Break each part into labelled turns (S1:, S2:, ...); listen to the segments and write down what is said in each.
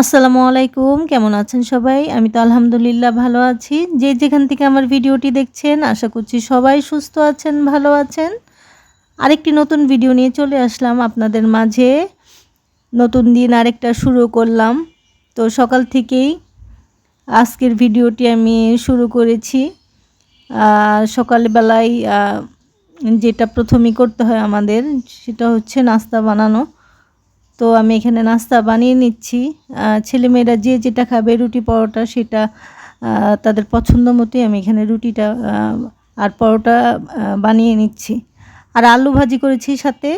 S1: আসসালামু আলাইকুম, কেমন আছেন সবাই? আমি তো আলহামদুলিল্লাহ ভালো আছি। যে যেখান থেকে আমার ভিডিওটি দেখছেন, আশা করছি সবাই সুস্থ আছেন, ভালো আছেন। আরেকটি নতুন ভিডিও নিয়ে চলে আসলাম আপনাদের মাঝে। নতুন দিন আরেকটা শুরু করলাম। তো সকাল থেকেই আজকের ভিডিওটি আমি শুরু করেছি। সকালবেলায় যেটা প্রথমেই করতে হয় আমাদের, সেটা হচ্ছে নাস্তা বানানো। তো আমি এখানে নাস্তা বানিয়ে নিচ্ছি। ছেলেমেয়েরা যে যেটা খাবে, রুটি পরোটা সেটা তাদের পছন্দ মতোই আমি এখানে রুটিটা আর পরোটা বানিয়ে নিচ্ছি। আর আলু ভাজি করেছি সাথে।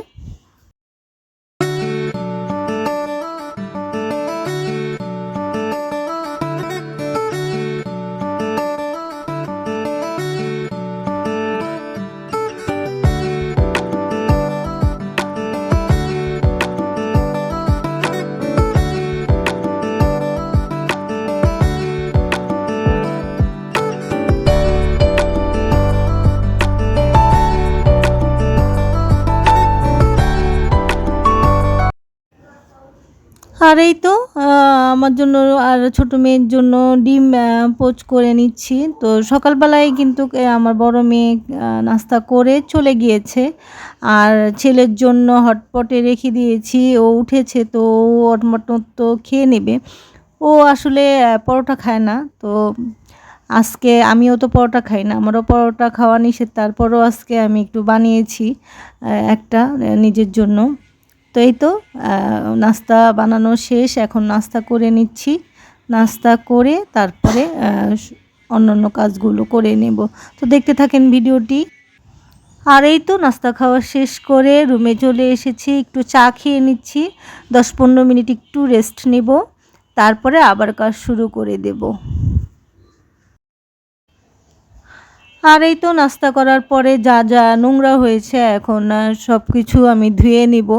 S1: আর এই তো আমার জন্য আর ছোট মেয়ের জন্য ডিম পোচ করে নিচ্ছি। তো সকালবেলায় কিন্তু আমার বড় মেয়ে নাস্তা করে চলে গিয়েছে। আর ছেলের জন্য হটপটে রেখে দিয়েছি, ও উঠেছে তো ও ওর তো খেয়ে নেবে। ও আসলে পরোটা খায় না, তো আজকে আমিও তো পরোটা খাই না, আমারও পরোটা খাওয়া নিষেধ, তারপরও আজকে আমি একটু বানিয়েছি একটা নিজের জন্য। তো? এই তো নাস্তা বানানো শেষ এখন নাস্তা করে নিচ্ছি। নাস্তা করে তারপরে আহ, অন্য অন্য কাজগুলো করে নেব। তো দেখতে থাকেন ভিডিওটি। আর এই তো নাস্তা খাওয়া শেষ করে রুমে চলে এসেছি একটু চা খেয়ে নিচ্ছি। দশ পনেরো মিনিট একটু রেস্ট নেব তারপরে আবার কাজ শুরু করে দেব। আর এই তো নাস্তা করার পরে যা যা নোংরা হয়েছে এখন সব কিছু আমি ধুয়ে নিব।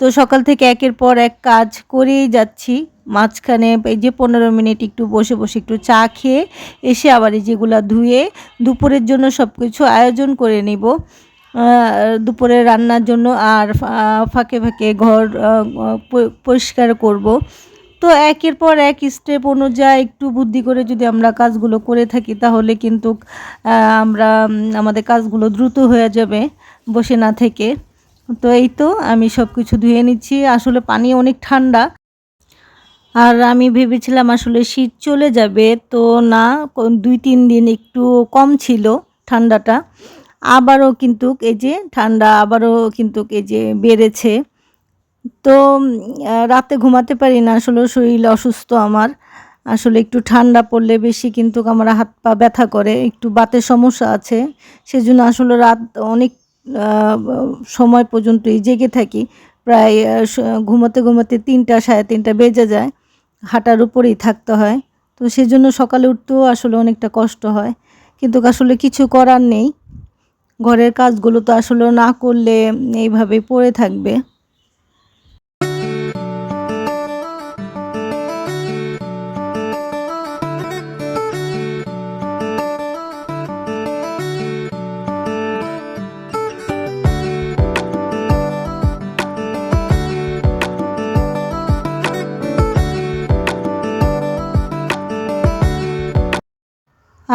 S1: তো সকাল থেকে একের পর এক কাজ করেই যাচ্ছি। মাঝখানে এই যে পনেরো মিনিট একটু বসে বসে একটু চা খেয়ে এসে আবার এই যেগুলা ধুয়ে দুপুরের জন্য সব কিছু আয়োজন করে নিব। দুপুরে রান্নার জন্য আর ফাঁকে ফাঁকে ঘর পরিষ্কার করব। তো একের পর এক স্টেপ অনুযায়ী একটু বুদ্ধি করে যদি আমরা কাজগুলো করে থাকি তাহলে কিন্তু আমরা আমাদের কাজগুলো দ্রুত হয়ে যাবে বসে না থেকে। তো এই তো আমি সব কিছু ধুয়ে নিচ্ছি। আসলে পানি অনেক ঠান্ডা। আর আমি ভেবেছিলাম আসলে শীত চলে যাবে, তো না দুই, তিন দিন একটু কম ছিল ঠান্ডাটা। আবারও কিন্তু এই যে ঠান্ডা আবারও কিন্তু এই যে বেড়েছে। তো রাতে ঘুমাতে পারি না, আসলে শরীর অসুস্থ আমার। আসলে একটু ঠান্ডা পড়লে বেশি কিন্তু আমার হাত পা ব্যথা করে, একটু বাতের সমস্যা আছে। সেজন্য আসলে রাত অনেক সময় পর্যন্তই জেগে থাকি। প্রায় ঘুমাতে ঘুমাতে তিনটা, সাড়ে তিনটা বেজে যায়। হাঁটার উপরেই থাকতে হয়। তো সেজন্য সকালে উঠতেও আসলে অনেকটা কষ্ট হয়। কিন্তু আসলে কিছু করার নেই। ঘরের কাজগুলো তো আসলে না করলে এইভাবে পড়ে থাকবে।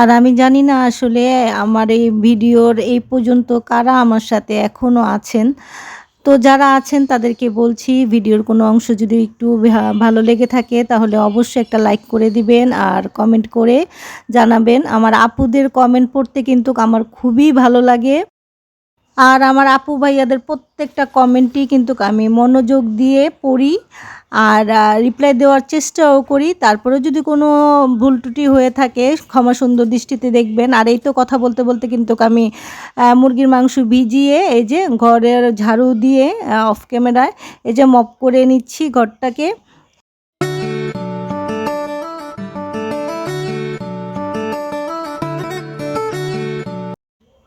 S1: আর আমি জানি না আসলে আমার এই ভিডিওর এই পর্যন্ত কারা আমার সাথে এখনও আছেন। তো যারা আছেন, তাদেরকে বলছি ভিডিওর কোনো অংশ যদি একটু ভালো লেগে থাকে, তাহলে অবশ্যই একটা লাইক করে দিবেন আর কমেন্ট করে জানাবেন। আমার আপুদের কমেন্ট পড়তে কিন্তু আমার খুবই ভালো লাগে। আর আমার আপু ভাইয়াদের প্রত্যেকটা কমেন্টই কিন্তু আমি মনোযোগ দিয়ে পড়ি আর রিপ্লাই দেওয়ার চেষ্টাও করি। তারপরেও যদি কোনো ভুল ত্রুটি হয়ে থাকে, ক্ষমা সুন্দর দৃষ্টিতে দেখবেন। আর এই তো কথা বলতে বলতে কিন্তু আমি মুরগির মাংস ভিজিয়ে এই যে ঘরের ঝাড়ু দিয়ে অফ ক্যামেরায় এই যে মপ করে নিচ্ছি ঘরটাকে।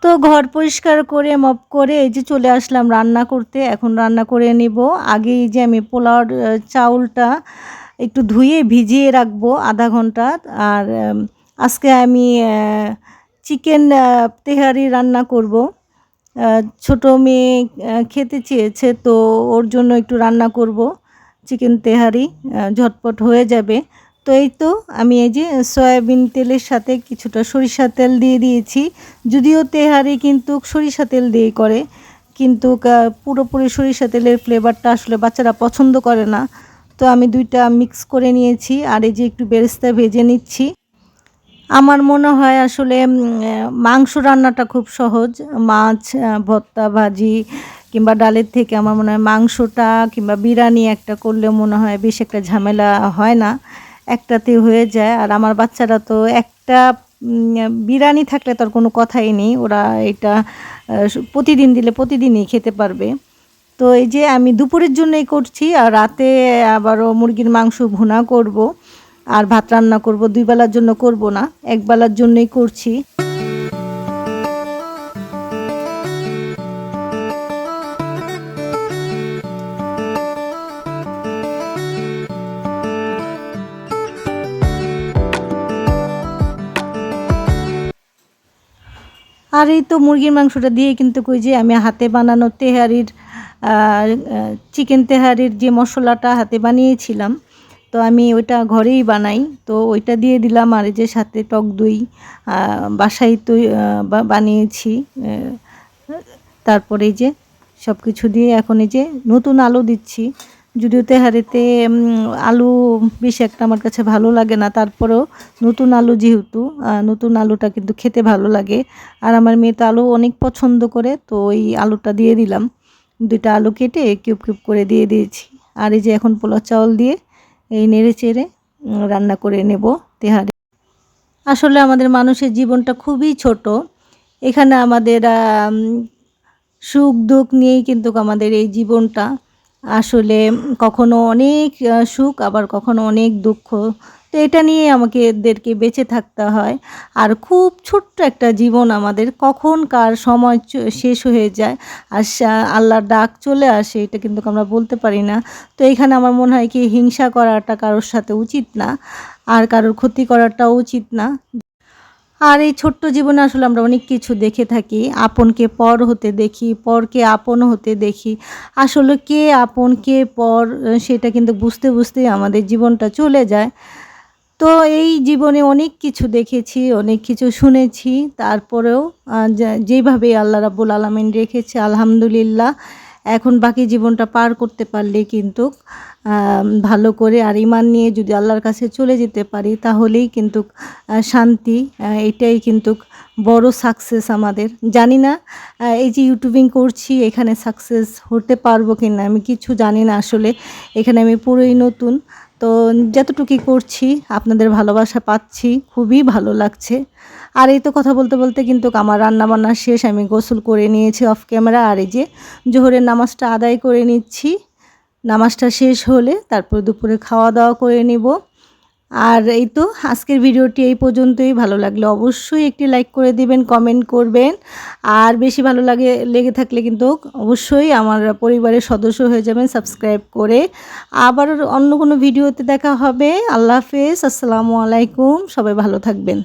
S1: তো ঘর পরিষ্কার করে, মপ করে এই যে চলে আসলাম রান্না করতে। এখন রান্না করে নেব। আগে এই যে আমি পোলাওর চাউলটা একটু ধুয়ে ভিজিয়ে রাখব আধা ঘণ্টা। আর আজকে আমি চিকেন তেহারি রান্না করব। ছোট মেয়ে খেতে চেয়েছে তো ওর জন্য একটু রান্না করব। চিকেন তেহারি ঝটপট হয়ে যাবে। তো এই তো আমি এই যে সয়াবিন তেলের সাথে কিছুটা সরিষা তেল দিয়ে দিয়েছি। যদিও তেহারি কিন্তু সরিষা তেল দিয়ে করে, কিন্তু পুরোপুরি সরিষা তেলের ফ্লেভারটা আসলে বাচ্চারা পছন্দ করে না। তো আমি দুইটা মিক্স করে নিয়েছি আর এই যে একটু বেরেস্তা ভেজে নিচ্ছি। আমার মনে হয় আসলে মাংস রান্নাটা খুব সহজ। মাছ ভর্তা, ভাজি কিংবা ডালের থেকে আমার মনে হয় মাংসটা কিংবা বিরিয়ানি একটা করলে মনে হয় বেশ একটা ঝামেলা হয় না। একটাতে হয়ে যায়। আর আমার বাচ্চারা তো একটা বিরিয়ানি থাকলে তার কোনো কথাই নেই। ওরা এটা প্রতিদিন দিলে প্রতিদিনই খেতে পারবে। তো এই যে আমি দুপুরের জন্যই করছি, আর রাতে আবারও মুরগির মাংস ভুনা করব। আর ভাত রান্না করব, দুই বেলার জন্য করব না, এক বেলার জন্যই করছি। আর এই তো মুরগির মাংসটা দিয়ে কিন্তু কই যে আমি হাতে বানানো তেহারির চিকেন তেহারির যে মশলাটা হাতে বানিয়েছিলাম, তো আমি ওইটা ঘরেই বানাই। তো ওইটা দিয়ে দিলাম আর যে সাথে টক দই বাসায় তো বানিয়েছি তারপরে যে সব কিছু দিয়ে এখন এই যে নতুন আলু দিচ্ছি। যদিও তেহারিতে আলু বেশি একটা আমার কাছে ভালো লাগে না, তারপরেও নতুন আলু যেহেতু নতুন আলুটা কিন্তু খেতে ভালো লাগে। আর আমার মেয়ে তো আলু অনেক পছন্দ করে, তো ওই আলুটা দিয়ে দিলাম। দুইটা আলু কেটে কিউব কিউব করে দিয়ে দিয়েছি। আর এই যে এখন পোলা চাউল দিয়ে এই নেড়ে চেড়ে রান্না করে নেব তেহারি। আসলে আমাদের মানুষের জীবনটা খুবই ছোট। এখানে আমাদের সুখ দুঃখ নিয়েই কিন্তু আমাদের এই জীবনটা। আসলে কখনো অনেক সুখ, আবার কখনো অনেক দুঃখ। তো এটা নিয়ে আমাকে এদেরকে বেঁচে থাকতে হয়। আর খুব ছোট্ট একটা জীবন আমাদের, কখন কার সময় শেষ হয়ে যায়, আর আল্লাহর ডাক চলে আসে, এটা কিন্তু আমরা বলতে পারি না। তো এখানে আমার মনে হয় কি, হিংসা করাটা কারোর সাথে উচিত না, আর কারোর ক্ষতি করাটাও উচিত না। আর এই ছোট্ট জীবনে আসলে আমরা অনেক কিছু দেখে থাকি। আপনকে পর হতে দেখি পরকে আপন হতে দেখি। আসলে কে আপন কে পর সেটা কিন্তু বুঝতে বুঝতেই আমাদের জীবনটা চলে যায়। তো এই জীবনে অনেক কিছু দেখেছি অনেক কিছু শুনেছি। তারপরেও আহ, যে- যেভাবে আল্লাহ রাব্বুল আলমিন রেখেছে আলহামদুলিল্লাহ। এখন বাকি জীবনটা পার করতে পারলে কিন্তু ভালো করে আর ইমান নিয়ে যদি আল্লাহর কাছে চলে যেতে পারি, তাহলেই কিন্তু শান্তি এটাই কিন্তু বড় সাকসেস আমাদের। জানি না এই যে ইউটিউবিং করছি, এখানে সাকসেস হতে পারব কি না আমি কিছু জানি না আসলে। এখানে আমি পুরোই নতুন। তো যতটুকুই করছি, আপনাদের ভালোবাসা পাচ্ছি, খুবই ভালো লাগছে। আর এই তো কথা বলতে বলতে কিন্তু আমার রান্না বান্না শেষ, আমি গোসল করে নিয়েছি অফ ক্যামেরা আর এই যে জোহরের নামাজটা আদায় করে নিচ্ছি। নামাজটা শেষ হলে তারপর দুপুরে খাওয়া দাওয়া করে নিব। আর এই তো আজকের ভিডিওটি এই পর্যন্তই। ভালো লাগলে অবশ্যই একটি লাইক করে দিবেন কমেন্ট করবেন। আর বেশি ভালো লাগে, লেগে থাকলে কিন্তু অবশ্যই আমার পরিবারের সদস্য হয়ে যাবেন সাবস্ক্রাইব করে। আবার অন্য কোনো ভিডিওতে দেখা হবে। আল্লাহ হাফেজ, আসসালামু আলাইকুম। সবাই ভালো থাকবেন।